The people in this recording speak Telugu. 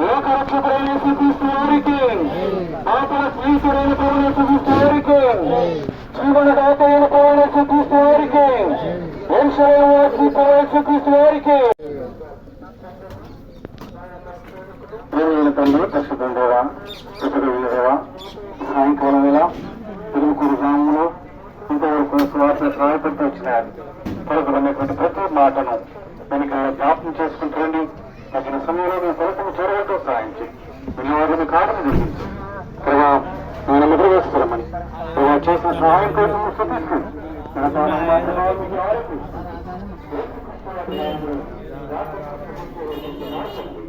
లోకరక్షకుడైన యేసుక్రీస్తు వారికి ఆపల స్నేహితుడైన ప్రభు యేసుక్రీస్తు వారికి జీవనదాత అయిన ప్రభు యేసుక్రీస్తు వారికి వంశవాసి ప్రభు యేసుక్రీస్తు వారికి. ప్రియమైన తండ్రి పరిశుద్ధండేవా కృతజ్ఞదేవా సాయంకాలం వేళ తిరుగుకూరు గ్రామంలో ఇంతవరకు సువార్త సహాయపడుతూ వచ్చినారు. పలుకులనేటువంటి ప్రతి మాటను దానికి జ్ఞాపకం చేసుకుంటారండి తగిన సమయంలో Thank you.